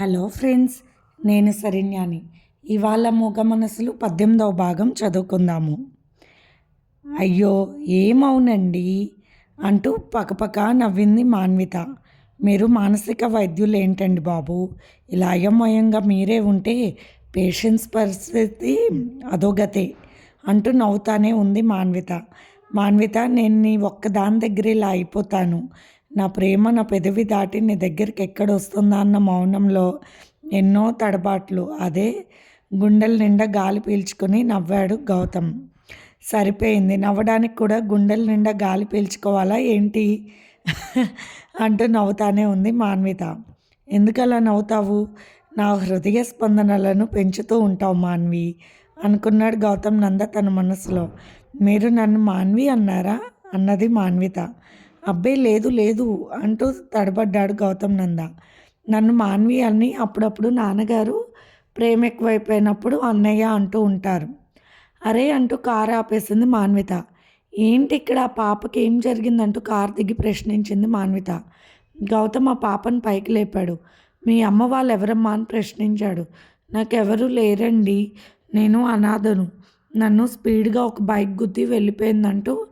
Hello friends నేను సరిన్యాని ఇవాళ మూగ మనసులు పద్దెనిమిదవ భాగం చదువుకుందాము. అయ్యో ఏమవునండి? అంటూ పకపక నవ్వింది మాన్విత. మీరు మానసిక వైద్యులు ఏంటండి బాబు? ఇలా అయోమయంగా మీరే ఉంటే పేషెంట్స్ పరిస్థితి అధోగతే అంటూ నవ్వుతానే ఉంది మాన్విత. మాన్విత నేను నీ ఒక్కదాని దగ్గర ఇలా అయిపోతాను. నా ప్రేమ నా పెదవి దాటి నీ దగ్గరికి ఎక్కడ వస్తుందా అన్న మౌనంలో ఎన్నో తడబాట్లు. అదే గుండెల నిండా గాలి పీల్చుకుని నవ్వాడు గౌతమ్. సరిపోయింది. నవ్వడానికి కూడా గుండెల నిండా గాలి పీల్చుకోవాలా ఏంటి? అంటూ నవ్వుతానే ఉంది మాన్విత. ఎందుకలా నవ్వుతావు? నా హృదయ స్పందనలను పెంచుతూ ఉంటావు మాన్వి అనుకున్నాడు గౌతమ్ నంద తన మనసులో. మీరు నన్ను మాన్వి అన్నారా? అన్నది మాన్విత. అబ్బే లేదు లేదు అంటూ తడబడ్డాడు గౌతమ్ నంద. నన్ను మాన్వి అని అప్పుడప్పుడు నాన్నగారు ప్రేమ ఎక్కువైపోయినప్పుడు అన్నయ్య అంటూ ఉంటారు. అరే అంటూ కారు ఆపేసింది మాన్విత. ఏంటి ఇక్కడ ఆ పాపకి ఏం జరిగిందంటూ కారు దిగి ప్రశ్నించింది మాన్విత. గౌతమ్ ఆ పాపను పైకి లేపాడు. మీ అమ్మ వాళ్ళు ఎవరమ్మా అని ప్రశ్నించాడు. నాకెవరు లేరండి. నేను అనాథను. నన్ను స్పీడ్గా ఒక బైక్ గుద్ది వెళ్ళిపోయిందంటూ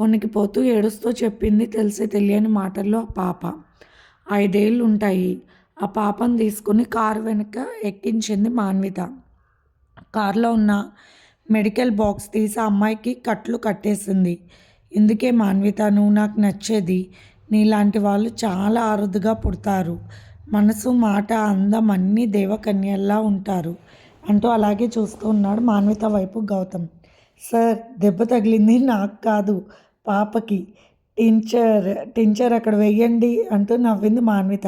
వణికిపోతూ ఏడుస్తూ చెప్పింది తెలిసి తెలియని మాటల్లో ఆ పాప. ఐదేళ్ళు ఉంటాయి ఆ పాపను తీసుకుని కారు వెనుక ఎక్కించింది మాన్విత. కారులో ఉన్న మెడికల్ బాక్స్ తీసి అమ్మాయికి కట్లు కట్టేసింది. ఇందుకే మాన్విత నువ్వు నాకు నచ్చేది. నీలాంటి వాళ్ళు చాలా అరుదుగా పుడతారు. మనసు మాట అందం అన్నీ దేవకన్యల్లా ఉంటారు అంటూ అలాగే చూస్తూ ఉన్నాడు మాన్విత వైపు గౌతమ్. సార్ దెబ్బ తగిలింది నాకు కాదు. పాపకి టించర్ టించర్ అక్కడ వెయ్యండి అంటూ నవ్వింది మాన్విత.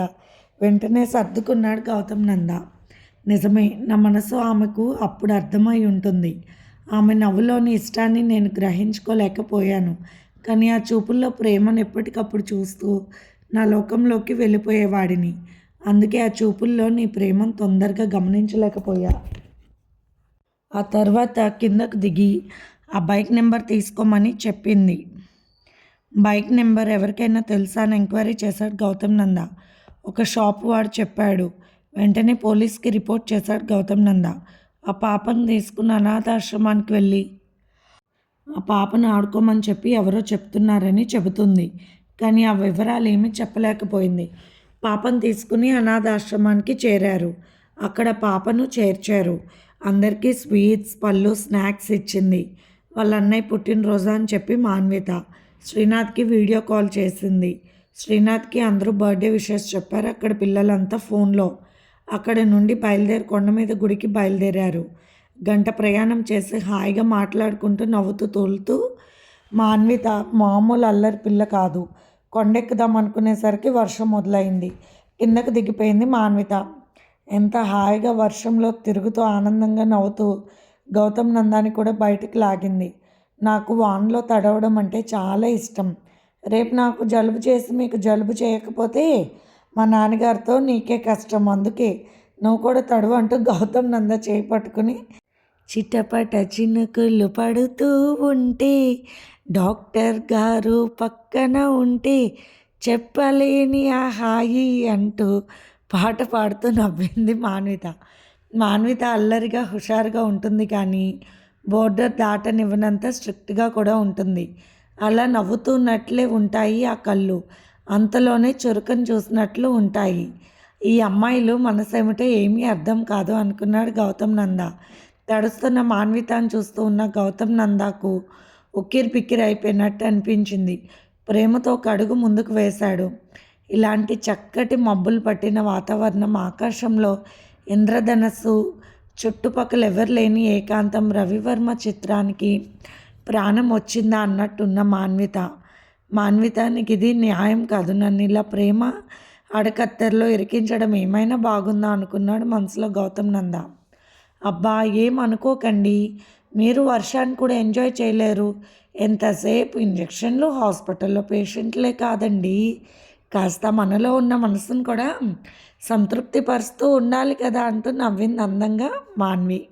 వెంటనే సర్దుకున్నాడు గౌతమ్ నంద. నిజమే నా మనసు ఆమెకు అప్పుడు అర్థమై ఉంటుంది. ఆమె నవ్వులోని ఇష్టాన్ని నేను గ్రహించుకోలేకపోయాను. కానీ ఆ చూపుల్లో ప్రేమను ఎప్పటికప్పుడు చూస్తూ నా లోకంలోకి వెళ్ళిపోయేవాడిని. అందుకే ఆ చూపుల్లో నీ ప్రేమను తొందరగా గమనించలేకపోయా. ఆ తర్వాత కిందకు దిగి ఆ బైక్ నెంబర్ తీసుకోమని చెప్పింది. బైక్ నెంబర్ ఎవరికైనా తెలుసా అని ఎంక్వైరీ చేశాడు గౌతమ్ నంద. ఒక షాప్ వాడు చెప్పాడు వెంటనే పోలీస్కి రిపోర్ట్ చేశాడు గౌతమ్ నంద. ఆ పాపను తీసుకున్న అనాథాశ్రమానికి వెళ్ళి ఆ పాపను ఆడుకోమని చెప్పి ఎవరో చెప్తున్నారని చెబుతుంది. కానీ ఆ వివరాలు ఏమీ చెప్పలేకపోయింది. పాపను తీసుకుని అనాథాశ్రమానికి చేరారు. అక్కడ పాపను చేర్చారు. అందరికీ స్వీట్స్ పళ్ళు స్నాక్స్ ఇచ్చింది. వాళ్ళ అన్నయ్య పుట్టినరోజు అని చెప్పి మాన్విత. శ్రీనాథ్కి వీడియో కాల్ చేసింది. శ్రీనాథ్కి అందరూ బర్త్డే విషెస్ చెప్పారు. అక్కడ పిల్లలంతా ఫోన్లో అక్కడి నుండి బయలుదేరి కొండ మీద గుడికి బయలుదేరారు. గంట ప్రయాణం చేసి హాయిగా మాట్లాడుకుంటూ నవ్వుతూ తోలుతూ మాన్విత మామూలు అల్లరి పిల్ల కాదు. కొండెక్కుదాం అనుకునేసరికి వర్షం మొదలైంది. కిందకు దిగిపోయింది మాన్విత ఎంత హాయిగా వర్షంలో తిరుగుతూ ఆనందంగా నవ్వుతూ గౌతమ్ నందాని కూడా బయటికి లాగింది. నాకు వాన్లో తడవడం అంటే చాలా ఇష్టం. రేపు నాకు జలుబు చేసి మీకు జలుబు చేయకపోతే మా నాన్నగారితో నీకే కష్టం. అందుకే నువ్వు కూడా తడువు అంటూ గౌతమ్ నంద చేయి పట్టుకుని చిటపట చినుకులు పడుతూ ఉంటే డాక్టర్ గారు పక్కన ఉంటే చెప్పలేని ఆ హాయి అంటూ పాట పాడుతూ నవ్వింది మాన్విత. మాన్విత అల్లరిగా హుషారుగా ఉంటుంది కానీ బోర్డర్ దాటనివ్వనంత స్ట్రిక్ట్గా కూడా ఉంటుంది. అలా నవ్వుతున్నట్లే ఉంటాయి ఆ కళ్ళు. అంతలోనే చురుకను చూసినట్లు ఉంటాయి. ఈ అమ్మాయిలు మనసేమిటో ఏమీ అర్థం కాదు అనుకున్నాడు గౌతమ్ నంద. తడుస్తున్న మాన్వితాన్ని చూస్తూ ఉన్న గౌతమ్ నందాకు ఉక్కిరి పిక్కిరి అయిపోయినట్టు అనిపించింది. ప్రేమతో ఒక అడుగు ముందుకు వేశాడు. ఇలాంటి చక్కటి మబ్బులు పట్టిన వాతావరణం ఆకాశంలో ఇంద్రధనస్సు చుట్టుపక్కల ఎవరు లేని ఏకాంతం రవివర్మ చిత్రానికి ప్రాణం వచ్చిందా అన్నట్టున్న మాన్విత. మాన్వితానికి ఇది న్యాయం కాదు. నన్ను ఇలా ప్రేమ అడకత్తెరలో ఇరికించడం ఏమైనా బాగుందా అనుకున్నాడు మనసులో గౌతమ్ నంద. అబ్బా ఏం అనుకోకండి. మీరు వర్షాన్ని కూడా ఎంజాయ్ చేయలేరు. ఎంతసేపు? ఇంజక్షన్లు హాస్పిటల్లో పేషెంట్లే కాదండి. కాస్త మనలో ఉన్న మనసును కూడా సంతృప్తిపరుస్తూ ఉండాలి కదా అంటూ నవ్వింది అందంగా మాన్వి.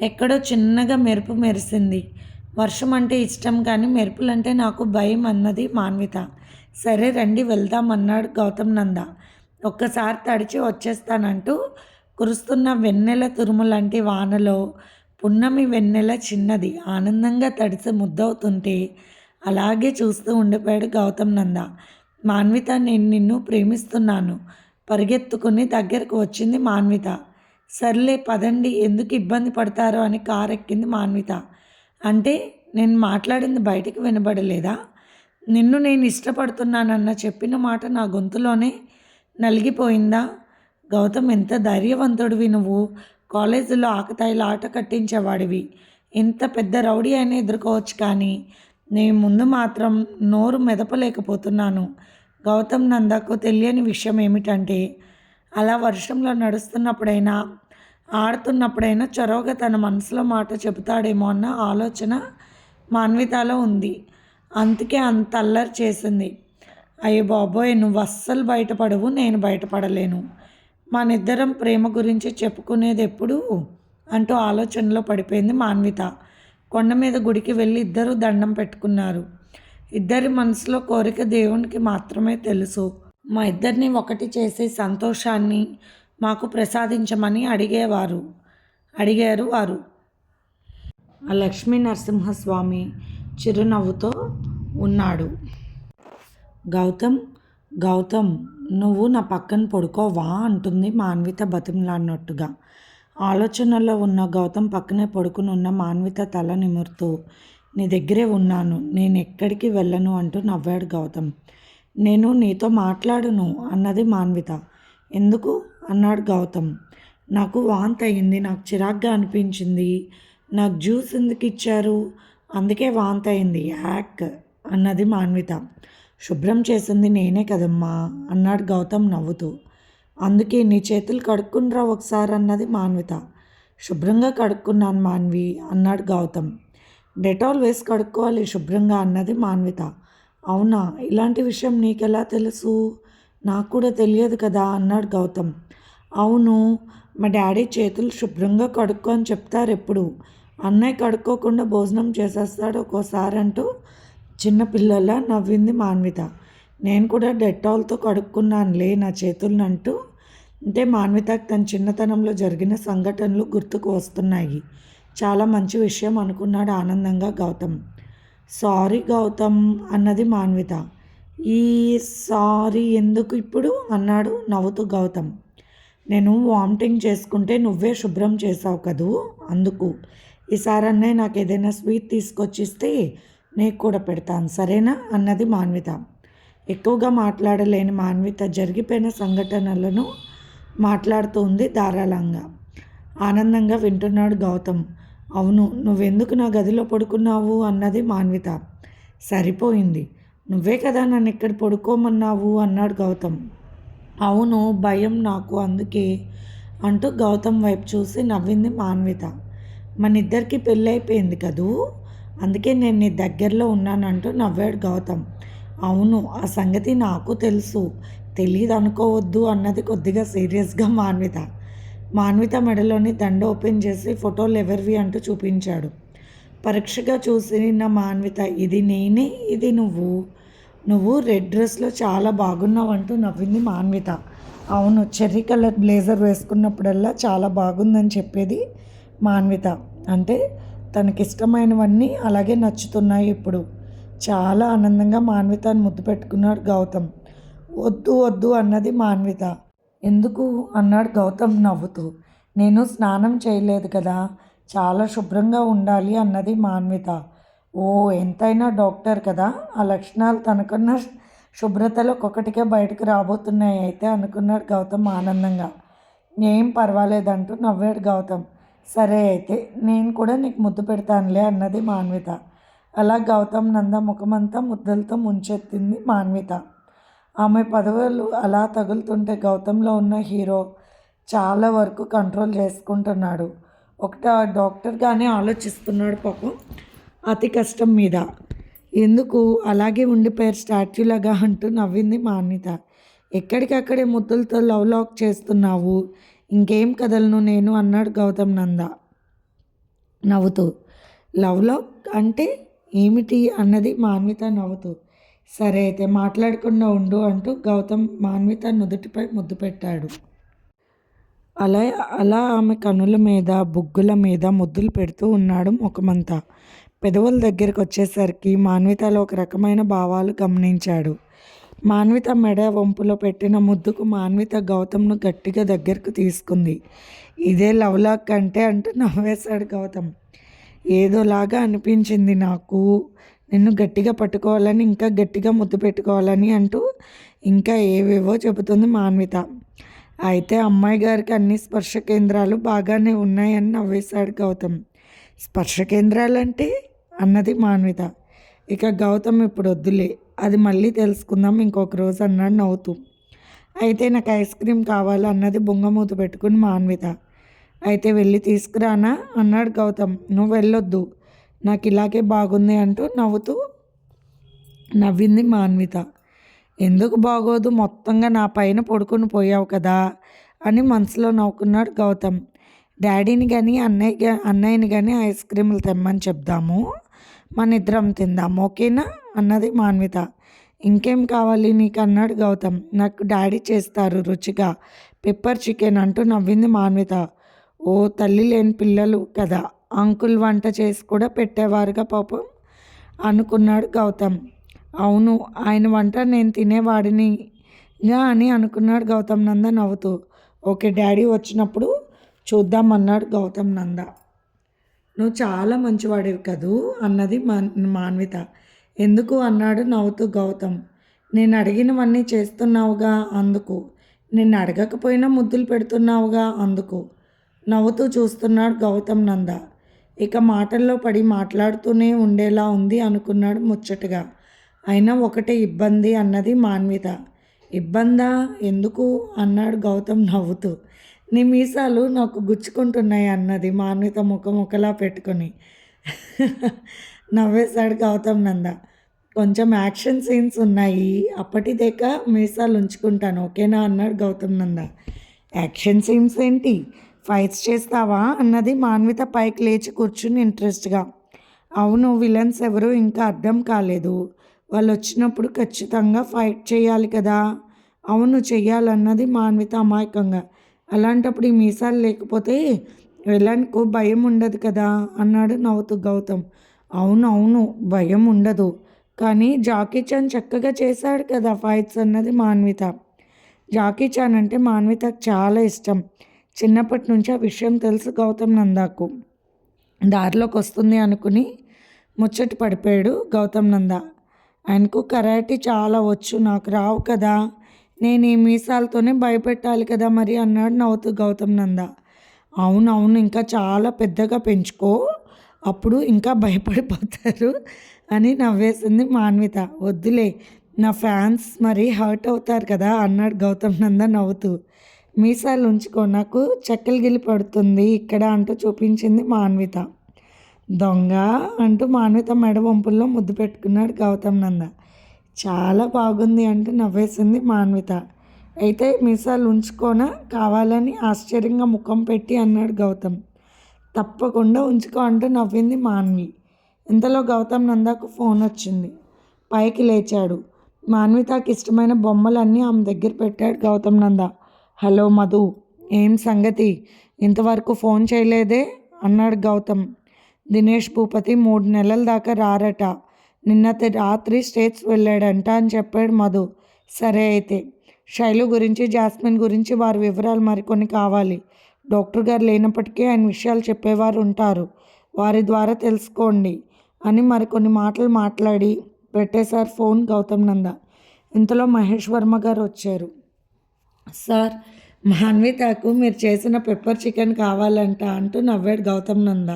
ఎక్కడో చిన్నగా మెరుపు మెరిసింది. వర్షం అంటే ఇష్టం కానీ మెరుపులంటే నాకు భయం అన్నది మాన్విత. సరే రండి వెళ్దామన్నాడు గౌతమ్ నంద. ఒక్కసారి తడిచి వచ్చేస్తానంటూ కురుస్తున్న వెన్నెల తురుములాంటి వానలో పున్నమి వెన్నెల చిన్నది ఆనందంగా తడిసి ముద్దవుతుంటే అలాగే చూస్తూ ఉండిపోయాడు గౌతమ్ నంద. మాన్విత నేను నిన్ను ప్రేమిస్తున్నాను. పరిగెత్తుకుని దగ్గరకు వచ్చింది మాన్విత. సర్లే పదండి ఎందుకు ఇబ్బంది పడతారో అని కారు ఎక్కింది మాన్విత. అంటే నేను మాట్లాడింది బయటికి వినబడలేదా? నిన్ను నేను ఇష్టపడుతున్నానన్న చెప్పిన మాట నా గొంతులోనే నలిగిపోయిందా? గౌతమ్ ఎంత ధైర్యవంతుడివి నువ్వు. కాలేజీలో ఆకతాయిలు ఆట కట్టించేవాడివి. ఇంత పెద్ద రౌడీ అయినా ఎదుర్కోవచ్చు కానీ నేను ముందు మాత్రం నోరు మెదపలేకపోతున్నాను. గౌతమ్ నందకు తెలియని విషయం ఏమిటంటే అలా వర్షంలో నడుస్తున్నప్పుడైనా ఆడుతున్నప్పుడైనా చొరవగా తన మనసులో మాట చెబుతాడేమో అన్న ఆలోచన మాన్వితాలో ఉంది. అందుకే అంత అల్లరి చేసింది. అయ్యో బాబోయ్ నువ్వు అస్సలు బయటపడవు నేను బయటపడలేను. మనిద్దరం ప్రేమ గురించి చెప్పుకునేది ఎప్పుడు అంటూ ఆలోచనలో పడిపోయింది మాన్విత. కొండ మీద గుడికి వెళ్ళి ఇద్దరు దండం పెట్టుకున్నారు. ఇద్దరి మనసులో కోరిక దేవునికి మాత్రమే తెలుసు. మా ఇద్దరిని ఒకటి చేసే సంతోషాన్ని మాకు ప్రసాదించమని అడిగేవారు. అడిగారు వారు. ఆ లక్ష్మీ నరసింహస్వామి చిరునవ్వుతో ఉన్నాడు. గౌతమ్ గౌతమ్ నువ్వు నా పక్కన పడుకోవా అంటుంది మాన్విత బతిమలాడినట్టుగా. ఆలోచనలో ఉన్న గౌతమ్ పక్కనే పడుకుని ఉన్న మాన్విత తల నిమురుతూ నీ దగ్గరే ఉన్నాను నేను ఎక్కడికి వెళ్ళను అంటూ నవ్వాడు గౌతమ్. నేను నీతో మాట్లాడును అన్నది మాన్విత. ఎందుకు? అన్నాడు గౌతమ్. నాకు వాంతి అయింది నాకు చిరాగ్గా అనిపించింది. నాకు జ్యూస్ ఎందుకు ఇచ్చారు? అందుకే వాంతి అయింది యాక్ అన్నది మాన్విత. శుభ్రం చేసింది నేనే కదమ్మా అన్నాడు గౌతమ్ నవ్వుతూ. అందుకే నీ చేతులు కడుక్కునిరా ఒకసారి అన్నది మాన్విత. శుభ్రంగా కడుక్కున్నాను మాన్వి అన్నాడు గౌతమ్. డెటాల్ వేసి కడుక్కోవాలి శుభ్రంగా అన్నది మాన్విత. అవునా? ఇలాంటి విషయం నీకెలా తెలుసు? నాకు కూడా తెలియదు కదా అన్నాడు గౌతమ్. అవును మా డాడీ చేతులు శుభ్రంగా కడుక్కో అని చెప్తారు ఎప్పుడు. అన్నయ్య కడుక్కోకుండా భోజనం చేసేస్తాడు ఒక్కోసారి అంటూ చిన్నపిల్లల నవ్వింది మాన్విత. నేను కూడా డెటాల్తో కడుక్కున్నానులే నా చేతులను అంటూ. అంటే మాన్వితకు తన చిన్నతనంలో జరిగిన సంఘటనలు గుర్తుకు వస్తున్నాయి. చాలా మంచి విషయం అనుకున్నాడు ఆనందంగా గౌతమ్. సారీ గౌతమ్ అన్నది మాన్విత. ఈ సారీ ఎందుకు ఇప్పుడు? అన్నాడు నవ్వుతూ గౌతమ్. నేను వామిటింగ్ చేసుకుంటే నువ్వే శుభ్రం చేసావు కదూ? అందుకు. ఈసారి నాకు ఏదైనా స్వీట్ తీసుకొచ్చిస్తే నీకు కూడా పెడతాను సరేనా? అన్నది మాన్విత. ఎక్కువగా మాట్లాడలేని మాన్విత జరిగిపోయిన సంఘటనలను మాట్లాడుతూ ఉంది ధారాళంగా. ఆనందంగా వింటున్నాడు గౌతమ్. అవును నువ్వెందుకు నా గదిలో పడుకున్నావు అన్నది మాన్విత. సరిపోయింది. నువ్వే కదా నన్ను ఇక్కడ పడుకోమన్నావు అన్నాడు గౌతమ్. అవును భయం నాకు అందుకే అంటూ గౌతమ్ వైపు చూసి నవ్వింది మాన్విత. మన ఇద్దరికి పెళ్ళైపోయింది కదూ? అందుకే నేను నీ దగ్గరలో ఉన్నానంటూ నవ్వాడు గౌతమ్. అవును ఆ సంగతి నాకు తెలుసు. తెలియదు అనుకోవద్దు అన్నది కొద్దిగా సీరియస్గా మాన్విత. మాన్విత మెడలోని దండ ఓపెన్ చేసి ఫోటోలు ఎవరివి అంటూ చూపించాడు. పరీక్షగా చూసి నా మాన్విత ఇది నేనే ఇది నువ్వు. నువ్వు రెడ్ డ్రెస్లో చాలా బాగున్నావు అంటూ నవ్వింది మాన్విత. అవును చెర్రీ కలర్ బ్లేజర్ వేసుకున్నప్పుడల్లా చాలా బాగుందని చెప్పేది మాన్విత. అంటే తనకిష్టమైనవన్నీ అలాగే నచ్చుతున్నాయి ఇప్పుడు. చాలా ఆనందంగా మాన్వితను ముద్దు పెట్టుకున్నాడు గౌతమ్. వద్దు వద్దు అన్నది మాన్విత. ఎందుకు? అన్నాడు గౌతమ్ నవ్వుతూ. నేను స్నానం చేయలేదు కదా చాలా శుభ్రంగా ఉండాలి అన్నది మాన్విత. ఓ ఎంతైనా డాక్టర్ కదా ఆ లక్షణాలు తనకున్న శుభ్రతలో ఒక్కొక్కటికే బయటకు రాబోతున్నాయి అయితే అనుకున్నాడు గౌతమ్ ఆనందంగా. ఏం పర్వాలేదంటూ నవ్వాడు గౌతమ్. సరే అయితే నేను కూడా నీకు ముద్దు పెడతానులే అన్నది మాన్విత. అలా గౌతమ్ నంద ముఖమంతా ముద్దలతో ముంచెత్తింది మాన్విత. ఆమె పదవులు అలా తగులుతుంటే గౌతంలో ఉన్న హీరో చాలా వరకు కంట్రోల్ చేసుకుంటున్నాడు. ఒకట డాక్టర్గానే ఆలోచిస్తున్నాడు పాపం అతి కష్టం మీద. ఎందుకు? అలాగే ఉండిపోయారు స్టాట్యూలాగా అంటూ నవ్వింది మాన్విత. ఎక్కడికక్కడే ముద్దులతో లవ్ లాక్ చేస్తున్నావు? ఇంకేం కదలను నేను అన్నాడు గౌతమ్ నంద. నవ్వుతూ. లవ్ లాక్ అంటే ఏమిటి? అన్నది మాన్విత నవ్వుతూ. సరే అయితే మాట్లాడకుండా ఉండు అంటూ గౌతమ్ మాన్విత నుదుటిపై ముద్దు పెట్టాడు. అలా అలా ఆమె కనుల మీద బుగ్గుల మీద ముద్దులు పెడుతూ ఉన్నాడు ముఖమంతా. పెదవుల దగ్గరికి వచ్చేసరికి మాన్వితలో ఒక రకమైన భావాలు గమనించాడు. మాన్విత మెడ వంపులో పెట్టిన ముద్దుకు మాన్విత గౌతమ్ను గట్టిగా దగ్గరకు తీసుకుంది. ఇదే లవ్లాక్ అంటే అంటూ నవ్వేశాడు గౌతమ్. ఏదోలాగా అనిపించింది నాకు. నిన్ను గట్టిగా పట్టుకోవాలని ఇంకా గట్టిగా ముద్దు పెట్టుకోవాలని అంటూ ఇంకా ఏవేవో చెబుతుంది మాన్విత. అయితే అమ్మాయి గారికి అన్ని స్పర్శ కేంద్రాలు బాగానే ఉన్నాయని నవ్వేశాడు గౌతమ్. స్పర్శ కేంద్రాలు అంటే అన్నది మాన్విత. ఇక గౌతమ్ ఇప్పుడు వద్దులే అది మళ్ళీ తెలుసుకుందాం ఇంకొక రోజు అన్నాడు నవ్వుతూ. అయితే నాకు ఐస్ క్రీమ్ కావాలి అన్నది బొంగమూత పెట్టుకుని మాన్విత. అయితే వెళ్ళి తీసుకురానా? అన్నాడు గౌతమ్. నువ్వు వెళ్ళొద్దు. నాకు ఇలాగే బాగుంది అంటూ నవ్వుతూ నవ్వింది మాన్విత. ఎందుకు బాగోదు? మొత్తంగా నా పైన పడుకుని పోయావు కదా అని మనసులో నవ్వుకున్నాడు గౌతమ్. డాడీని కానీ అన్నయ్య అన్నయ్యని కానీ ఐస్ క్రీములు తెమ్మని చెప్దాము. మన ఇద్దరం తిందాం ఓకేనా? అన్నది మాన్విత. ఇంకేం కావాలి నీకు? అన్నాడు గౌతమ్. నాకు డాడీ చేస్తారు రుచిగా. పెప్పర్ చికెన్ అంటూ నవ్వింది మాన్విత. ఓ తల్లి లేని పిల్లలు కదా. అంకుల్ వంట చేసి కూడా పెట్టేవారుగా పాపం అనుకున్నాడు గౌతమ్. అవును ఆయన వంట నేను తినేవాడినిగా అని అనుకున్నాడు గౌతమ్ నంద నవ్వుతూ. ఓకే డాడీ వచ్చినప్పుడు చూద్దామన్నాడు గౌతమ్ నంద. నువ్వు చాలా మంచివాడివి కదూ అన్నది మాన్విత. ఎందుకు అన్నాడు నవ్వుతూ గౌతమ్. నేను అడిగినవన్నీ చేస్తున్నావుగా అందుకు. నిన్ను అడగకపోయినా ముద్దులు పెడుతున్నావుగా అందుకు. నవ్వుతూ చూస్తున్నాడు గౌతమ్ నంద. ఇక మాటల్లో పడి మాట్లాడుతూనే ఉండేలా ఉంది అనుకున్నాడు ముచ్చటగా. అయినా ఒకటే ఇబ్బంది అన్నది మాన్విత. ఇబ్బందా? ఎందుకు? అన్నాడు గౌతమ్ నవ్వుతూ. నీ మీసాలు నాకు గుచ్చుకుంటున్నాయి అన్నది మాన్విత ముఖం ఒకలా పెట్టుకొని. నవ్వేశాడు గౌతమ్ నంద. కొంచెం యాక్షన్ సీన్స్ ఉన్నాయి. అప్పటిదేక మీసాలు ఉంచుకుంటాను. ఓకేనా? అన్నాడు గౌతమ్ నంద. యాక్షన్ సీన్స్ ఏంటి? ఫైట్స్ చేస్తావా? అన్నది మాన్విత పైకి లేచి కూర్చుని ఇంట్రెస్ట్గా. అవును విలన్స్ ఎవరు ఇంకా అర్థం కాలేదు. వాళ్ళు వచ్చినప్పుడు ఖచ్చితంగా ఫైట్ చేయాలి కదా? అవును చెయ్యాలన్నది మాన్విత అమాయకంగా. అలాంటప్పుడు ఈ మీసాలు లేకపోతే విలన్కు భయం ఉండదు కదా? అన్నాడు నవ్వుతూ గౌతమ్. అవును అవును భయం ఉండదు. కానీ జాకీ చాన్ చక్కగా చేశాడు కదా ఫైట్స్ అన్నది మాన్విత. జాకీ చాన్ అంటే మాన్వితకు చాలా ఇష్టం. చిన్నప్పటి నుంచి ఆ విషయం తెలుసు గౌతమ్ నందాకు. దారిలోకి వస్తుంది అనుకుని ముచ్చట పడిపోయాడు గౌతమ్ నంద. ఆయనకు కరాటీ చాలా వచ్చు నాకు రావు కదా. నేను ఈ మీసాలతోనే భయపెట్టాలి కదా మరి అన్నాడు నవ్వుతూ గౌతమ్ నంద. అవునవును ఇంకా చాలా పెద్దగా పెంచుకో అప్పుడు ఇంకా భయపడిపోతారు అని నవ్వేసింది మాన్విత. వద్దులే నా ఫ్యాన్స్ మరి హర్ట్ అవుతారు కదా అన్నాడు గౌతమ్ నంద నవ్వుతూ. మీసాలు ఉంచుకో నాకు చెక్కలు గిలి పడుతుంది ఇక్కడ అంటూ చూపించింది మాన్విత దొంగ అంటూ మాన్విత మెడ వంపుల్లో ముద్దు పెట్టుకున్నాడు గౌతమ్ నంద. చాలా బాగుంది అంటూ నవ్వేసింది మాన్విత అయితే మీసాలు ఉంచుకోనా? కావాలని ఆశ్చర్యంగా ముఖం పెట్టి అన్నాడు గౌతమ్. తప్పకుండా ఉంచుకో అంటూ నవ్వింది మాన్వి ఇంతలో గౌతమ్ నందాకు ఫోన్ వచ్చింది. పైకి లేచాడు. మాన్వితకి ఇష్టమైన బొమ్మలన్నీ ఆమె దగ్గర పెట్టాడు గౌతమ్ నంద. హలో మధు ఏం సంగతి? ఇంతవరకు ఫోన్ చేయలేదే? అన్నాడు గౌతమ్. దినేష్ భూపతి మూడు నెలల దాకా రారట. నిన్నటి రాత్రి స్టేట్స్ వెళ్ళాడంట అని చెప్పాడు మధు. సరే అయితే శైలు గురించి జాస్మిన్ గురించి వారి వివరాలు మరికొన్ని కావాలి. డాక్టర్ గారు లేనప్పటికీ ఆయన విషయాలు చెప్పేవారు ఉంటారు. వారి ద్వారా తెలుసుకోండి అని మరికొన్ని మాటలు మాట్లాడి పెట్టేశారు ఫోన్ గౌతమ్ నంద. ఇంతలో మహేష్ వర్మ గారు వచ్చారు. సార్ మాన్వితకు మీరు చేసిన పెప్పర్ చికెన్ కావాలంట అంటూ నవ్వాడు గౌతమ్ నంద.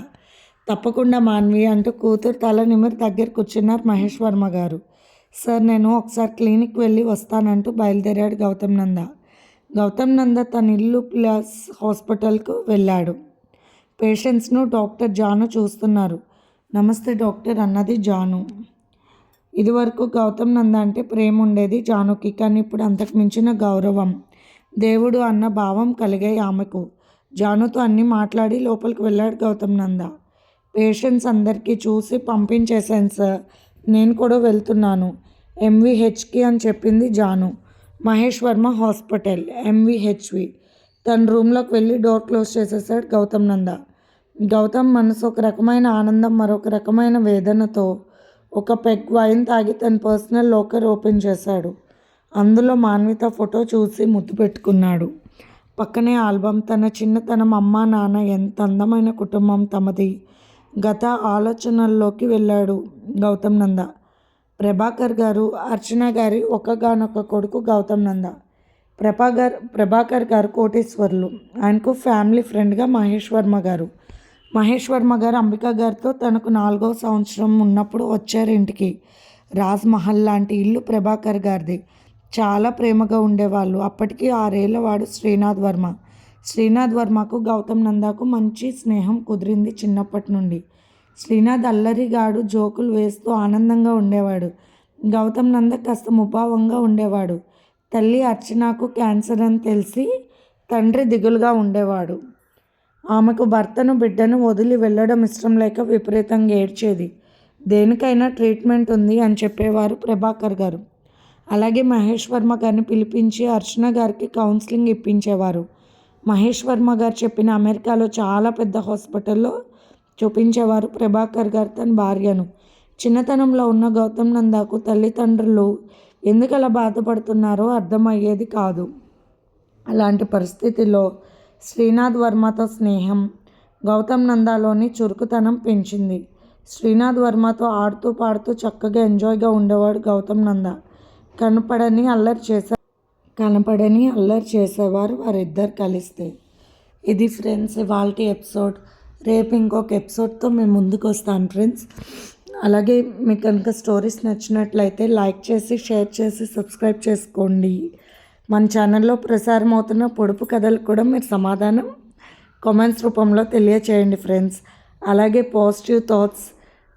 తప్పకుండా మాన్వి అంటూ కూతురు తల నిమిరి దగ్గర కూర్చున్నారు మహేష్ వర్మ గారు. సార్ నేను ఒకసారి క్లినిక్ వెళ్ళి వస్తానంటూ బయలుదేరాడు గౌతమ్ నంద. గౌతమ్ నంద తన ఇల్లు ప్లస్ హాస్పిటల్కు వెళ్ళాడు. పేషెంట్స్ను డాక్టర్ జాను చూస్తున్నారు. నమస్తే డాక్టర్ అన్నది జాను. ఇదివరకు గౌతమ్ నంద అంటే ప్రేమ ఉండేది జానుకి కానీ ఇప్పుడు అంతకు మించిన గౌరవం. దేవుడు అన్న భావం కలిగాయి ఆమెకు. జానుతో అన్నీ మాట్లాడి లోపలికి వెళ్ళాడు గౌతమ్ నంద. పేషెంట్స్ అందరికీ చూసి పంపించేశాను సార్. నేను కూడా వెళ్తున్నాను. ఎంవిహెచ్కి అని చెప్పింది జాను. మహేష్ వర్మ హాస్పిటల్ ఎంవిహెచ్వి. తన రూమ్లోకి వెళ్ళి డోర్ క్లోజ్ చేసేసాడు గౌతమ్ నంద. గౌతమ్ మనసు ఒక రకమైన ఆనందం మరొక రకమైన వేదనతో ఒక పెగ్ వైన్ తాగి తన పర్సనల్ లోకర్ ఓపెన్ చేశాడు. అందులో మాన్విత ఫోటో చూసి ముద్దు పెట్టుకున్నాడు. పక్కనే ఆల్బమ్ తన చిన్నతనం అమ్మ నాన్న ఎంత అందమైన కుటుంబం తమది. గత ఆలోచనల్లోకి వెళ్ళాడు గౌతమ్ నంద. ప్రభాకర్ గారు అర్చన గారి ఒకగానొక కొడుకు గౌతమ్ నంద. ప్రభాకర్ ప్రభాకర్ గారు కోటేశ్వర్లు. ఆయనకు ఫ్యామిలీ ఫ్రెండ్గా మహేష్ వర్మ గారు. మహేష్ వర్మ గారు అంబికా గారితో తనకు నాలుగో సంవత్సరం ఉన్నప్పుడు వచ్చారు ఇంటికి. రాజ్ మహల్ లాంటి ఇల్లు ప్రభాకర్ గారిది. చాలా ప్రేమగా ఉండేవాళ్ళు. అప్పటికి ఆరేళ్ళ వాడు శ్రీనాథ్ వర్మ. శ్రీనాథ్ వర్మకు గౌతమ్ నందాకు మంచి స్నేహం కుదిరింది చిన్నప్పటి నుండి. శ్రీనాథ్ అల్లరిగాడు జోకులు వేస్తూ ఆనందంగా ఉండేవాడు. గౌతమ్ నంద కాస్త ముభావంగా ఉండేవాడు. తల్లి అర్చనకు క్యాన్సర్ అని తెలిసి తండ్రి దిగులుగా ఉండేవాడు. ఆమెకు భర్తను బిడ్డను వదిలి వెళ్ళడం ఇష్టం లేక విపరీతంగా ఏడ్చేది. దేనికైనా ట్రీట్మెంట్ ఉంది అని చెప్పేవారు ప్రభాకర్ గారు. అలాగే మహేష్ వర్మ గారిని పిలిపించి అర్చన గారికి కౌన్సిలింగ్ ఇప్పించేవారు. మహేష్ వర్మ గారు చెప్పిన అమెరికాలో చాలా పెద్ద హాస్పిటల్లో చూపించేవారు ప్రభాకర్ గారు తన భార్యను. చిన్నతనంలో ఉన్న గౌతమ్ నందాకు తల్లిదండ్రులు ఎందుకు అలా బాధపడుతున్నారో అర్థమయ్యేది కాదు. అలాంటి పరిస్థితిలో శ్రీనాథ్ వర్మతో స్నేహం గౌతమ్ నందాలోని చురుకుతనం పెంచింది. శ్రీనాథ్ వర్మతో ఆడుతూ పాడుతూ చక్కగా ఎంజాయ్గా ఉండేవాడు గౌతమ్ నంద. కనపడని అల్లరి చేసే కనపడని అల్లరి చేసేవారు వారిద్దరు కలిస్తే. ఇది ఫ్రెండ్స్ ఇవాళ ఎపిసోడ్. రేపు ఇంకొక ఎపిసోడ్తో మేము ముందుకు వస్తాను ఫ్రెండ్స్. అలాగే మీకు కనుక స్టోరీస్ నచ్చినట్లయితే లైక్ చేసి షేర్ చేసి సబ్స్క్రైబ్ చేసుకోండి. మన ఛానల్లో ప్రసారం అవుతున్న పొడుపు కథలు కూడా మీరు సమాధానం కామెంట్స్ రూపంలో తెలియచేయండి ఫ్రెండ్స్. అలాగే positive thoughts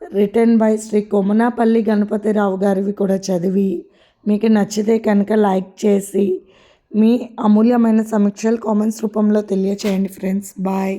written by Shri Komanapalli Ganapathirao గారివి కూడా చదివి మీకు నచ్చితే కనుక లైక్ చేసి మీ అమూల్యమైన సమీక్షలు కామెంట్స్ రూపంలో తెలియచేయండి ఫ్రెండ్స్. బాయ్.